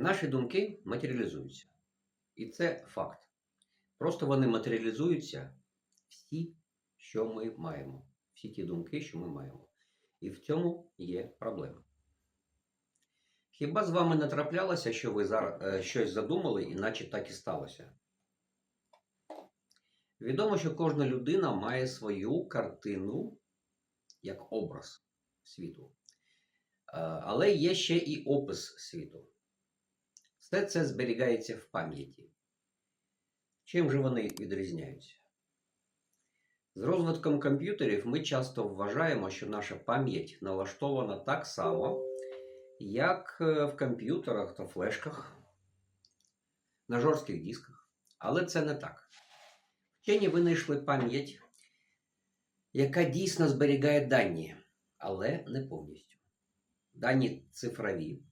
Наші думки матеріалізуються. І це факт. Просто вони матеріалізуються всі, що ми маємо. Всі ті думки, що ми маємо. І в цьому є проблема. Хіба з вами не траплялося, що ви зараз е, щось задумали, іначе так і сталося? Відомо, що кожна людина має свою картину як образ світу. Е, Але є ще і опис світу. Все це зберігається в пам'яті. Чим же вони відрізняються? З розвитком комп'ютерів ми часто вважаємо, що наша пам'ять налаштована так само, як е, в комп'ютерах та флешках, на жорстких дисках. Але це не так. Вчені винайшли пам'ять, яка дійсно зберігає дані, але не повністю. Дані цифрові.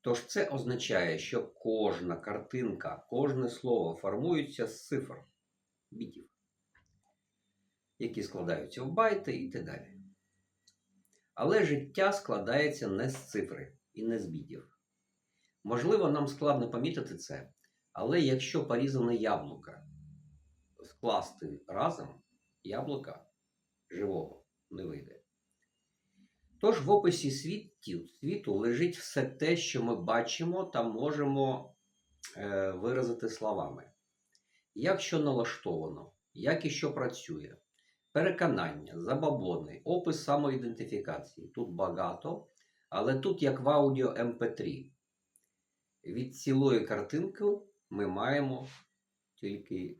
Тож це означає, що кожна картинка, кожне слово формується з цифр, бітів, які складаються в байти і так далі. Але життя складається не з цифри і не з бітів. Можливо, нам складно помітити це, але якщо порізане яблука скласти разом, яблука живого не вийде. Тож в описі світів, світу лежить все те, що ми бачимо та можемо е, виразити словами. Як що налаштовано, як і що працює, переконання, забабони, опис самоідентифікації. Тут багато, але тут як в аудіо MP3. Від цілої картинки ми маємо тільки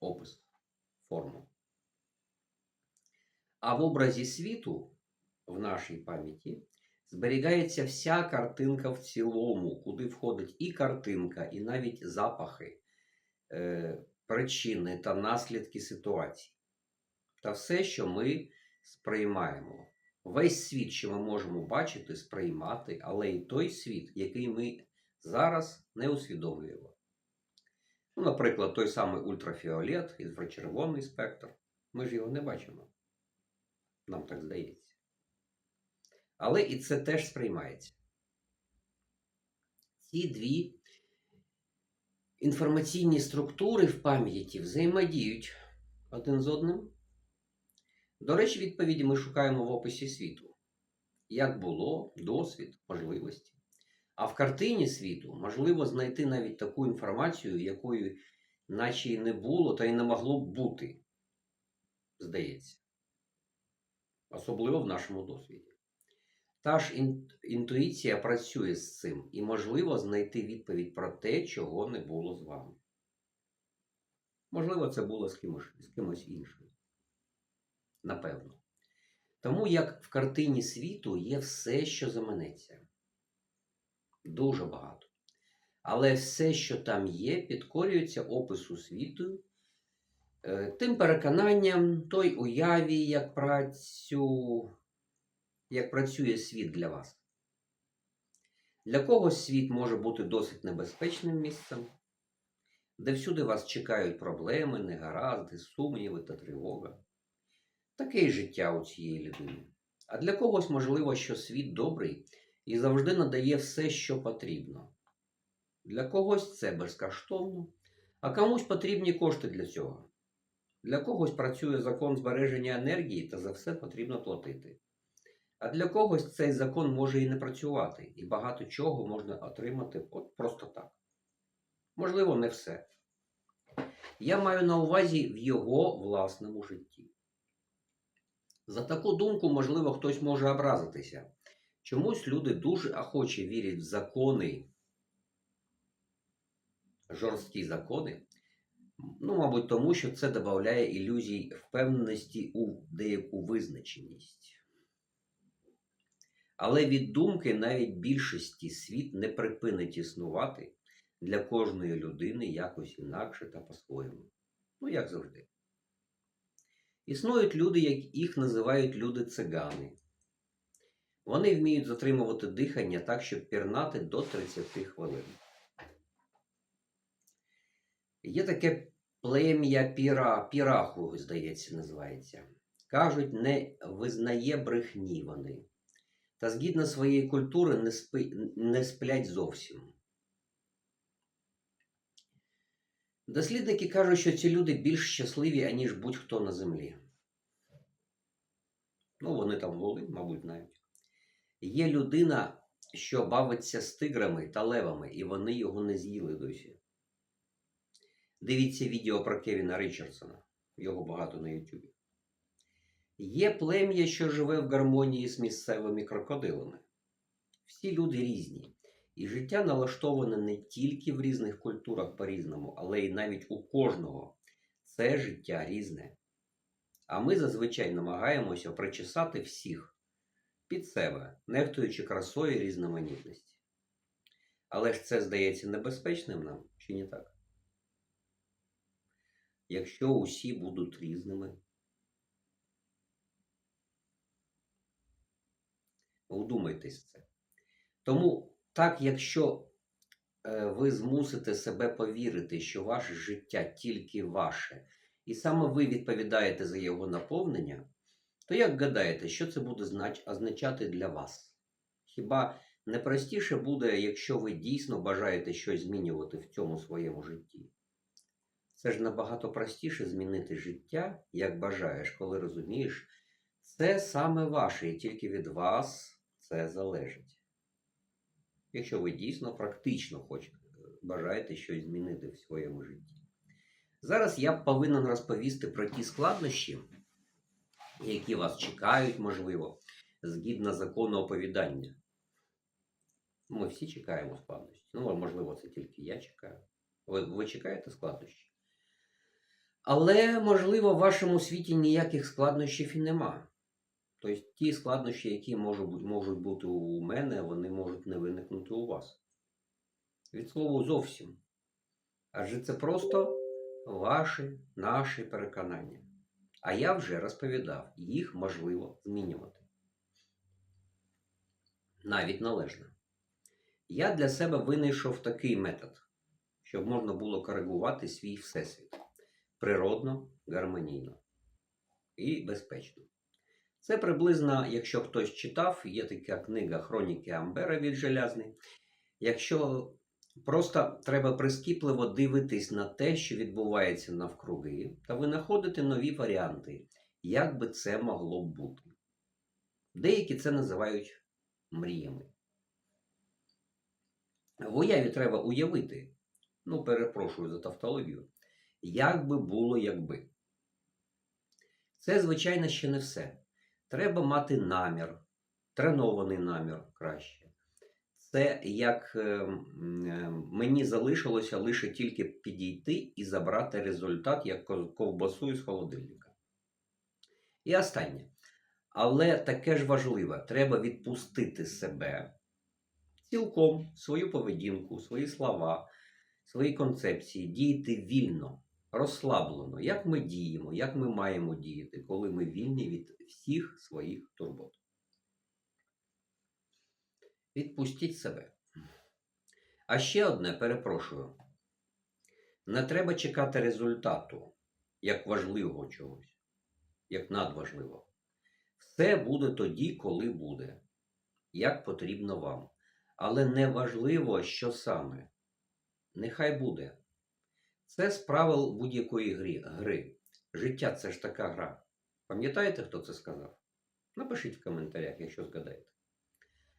опис, форму. А в образі світу в нашій пам'яті зберігається вся картинка в цілому, куди входить і картинка, і навіть запахи, е, причини та наслідки ситуації. Та все, що ми сприймаємо. Весь світ, що ми можемо бачити, сприймати, але і той світ, який ми зараз не усвідомлюємо. Ну, наприклад, той самий ультрафіолет, інфрачервоний спектр. Ми ж його не бачимо. Нам так здається. Але і це теж сприймається. Ці дві інформаційні структури в пам'яті взаємодіють один з одним. До речі, відповіді ми шукаємо в описі світу. Як було, досвід, можливості. А в картині світу можливо знайти навіть таку інформацію, якої наче й не було, та й не могло б бути, здається. Особливо в нашому досвіді. Та ж інтуїція працює з цим і можливо знайти відповідь про те, чого не було з вами. Можливо, це було з кимось, з кимось іншим. Напевно. Тому як в картині світу є все, що заманеться. Дуже багато. Але все, що там є, підкорюється опису світу, е, тим переконанням, той уяві, як працю, як працює світ для вас. Для когось світ може бути досить небезпечним місцем, де всюди вас чекають проблеми, негаразди, сумніви та тривога. Таке й життя у цієї людини. А для когось можливо, що світ добрий і завжди надає все, що потрібно. Для когось це безкоштовно, а комусь потрібні кошти для цього. Для когось працює закон збереження енергії та за все потрібно платити. А для когось цей закон може і не працювати, і багато чого можна отримати от просто так. Можливо, не все. Я маю на увазі в його власному житті. За таку думку, можливо, хтось може образитися. Чомусь люди дуже охоче вірять в закони, жорсткі закони. Ну, мабуть, тому що це додає ілюзій впевненості у деяку визначеність. Але від думки навіть більшості світ не припинить існувати для кожної людини якось інакше та по-своєму. Ну, як завжди. Існують люди, як їх називають люди-цигани. Вони вміють затримувати дихання так, щоб пірнати до 30 хвилин. Є таке плем'я піра, піраху, здається, називається. Кажуть, не визнає брехні вони та згідно своєї культури не, спи, не сплять зовсім. Дослідники кажуть, що ці люди більш щасливі, аніж будь-хто на землі. Ну, вони там були, мабуть, навіть. Є людина, що бавиться з тиграми та левами, і вони його не з'їли досі. Дивіться відео про Кевіна Ричардсона. Його багато на Ютубі. Є плем'я, що живе в гармонії з місцевими крокодилами. Всі люди різні. І життя налаштоване не тільки в різних культурах по-різному, але й навіть у кожного. Це життя різне. А ми зазвичай намагаємося причесати всіх під себе, нехтуючи красою різноманітності. Але ж це здається небезпечним нам, чи не так? Якщо усі будуть різними, вдумайтесь в це. Тому, так, якщо е, ви змусите себе повірити, що ваше життя тільки ваше, і саме ви відповідаєте за його наповнення, то як гадаєте, що це буде означати для вас? Хіба не простіше буде, якщо ви дійсно бажаєте щось змінювати в цьому своєму житті? Це ж набагато простіше змінити життя, як бажаєш, коли розумієш, це саме ваше, і тільки від вас це залежить. Якщо ви дійсно практично хочете, бажаєте щось змінити в своєму житті. Зараз я повинен розповісти про ті складнощі, які вас чекають, можливо, згідно закону оповідання. Ми всі чекаємо складнощі. Ну, можливо, це тільки я чекаю. Ви, ви чекаєте складнощі? Але, можливо, в вашому світі ніяких складнощів і нема. Тобто ті складнощі, які можуть можуть бути у мене, вони можуть не виникнути у вас. Від слова зовсім. Адже це просто ваші, наші переконання. А я вже розповідав, їх можливо змінювати. Навіть належно. Я для себе винайшов такий метод, щоб можна було коригувати свій всесвіт природно, гармонійно і безпечно. Це приблизно, якщо хтось читав, є така книга Хроніки Амбера від Желязний. Якщо просто треба прискіпливо дивитись на те, що відбувається навкруги, та винаходити нові варіанти, як би це могло б бути. Деякі це називають мріями. В уяві треба уявити, ну, перепрошую за тавтологію, як би було, якби. Це, звичайно, ще не все. Треба мати намір, тренований намір краще. Це як е, м, е, мені залишилося лише тільки підійти і забрати результат як ковбасу із холодильника. І останнє. Але таке ж важливе, треба відпустити себе цілком свою поведінку, свої слова, свої концепції, діяти вільно, розслаблено, як ми діємо, як ми маємо діяти, коли ми вільні від всіх своїх турбот. Відпустіть себе. А ще одне перепрошую. Не треба чекати результату як важливого чогось, як надважливого. Все буде тоді, коли буде, як потрібно вам. Але не важливо, що саме. Нехай буде. Це з правил будь-якої гри. гри. Життя це ж така гра. Пам'ятаєте, хто це сказав? Напишіть в коментарях, якщо згадаєте.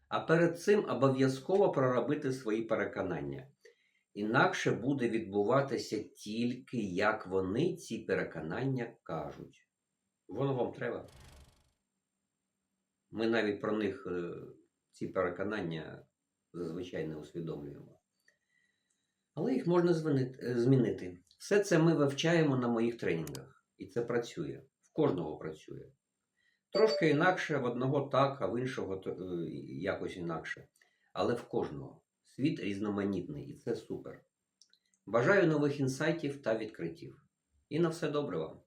А перед цим обов'язково проробити свої переконання. Інакше буде відбуватися тільки як вони ці переконання кажуть. Воно вам треба. Ми навіть про них е, ці переконання зазвичай не усвідомлюємо. Але їх можна е, змінити. Все це ми вивчаємо на моїх тренінгах. І це працює. В кожного працює. Трошки інакше, в одного так, а в іншого е, якось інакше. Але в кожного. Світ різноманітний, і це супер. Бажаю нових інсайтів та відкриттів. І на все добре вам!